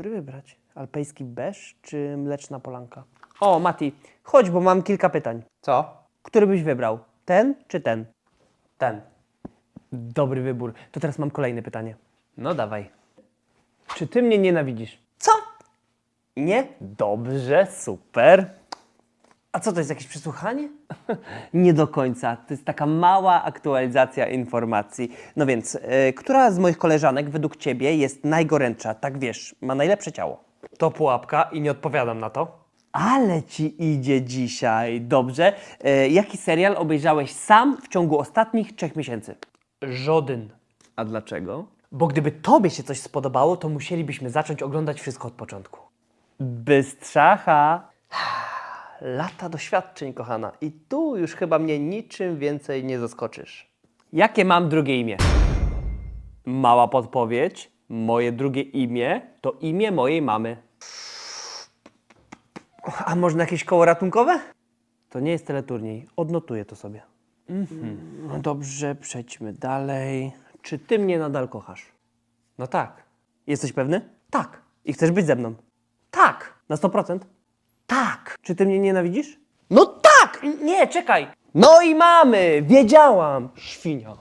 Który wybrać? Alpejski beż czy mleczna polanka? O, Mati, chodź, bo mam kilka pytań. Co? Który byś wybrał? Ten czy ten? Ten. Dobry wybór. To teraz mam kolejne pytanie. No dawaj. Czy ty mnie nienawidzisz? Co? Nie? Dobrze, super. A co to jest jakieś przesłuchanie? Nie do końca. To jest taka mała aktualizacja informacji. No więc, e, która z moich koleżanek według ciebie jest najgorętsza? Tak wiesz, ma najlepsze ciało. To pułapka i nie odpowiadam na to. Ale ci idzie dzisiaj. Dobrze. E, jaki serial obejrzałeś sam w ciągu ostatnich trzech miesięcy? Żaden. A dlaczego? Bo gdyby tobie się coś spodobało, to musielibyśmy zacząć oglądać wszystko od początku. Bystrzacha. Lata doświadczeń, kochana. I tu już chyba mnie niczym więcej nie zaskoczysz. Jakie mam drugie imię? Mała podpowiedź. Moje drugie imię to imię mojej mamy. A można jakieś koło ratunkowe? To nie jest teleturniej. Odnotuję to sobie. Mhm. No dobrze, przejdźmy dalej. Czy ty mnie nadal kochasz? No tak. Jesteś pewny? Tak. I chcesz być ze mną? Tak. Na 100%? Tak. Czy ty mnie nienawidzisz? No tak! Nie, czekaj. No i mamy! Wiedziałam! Świnia.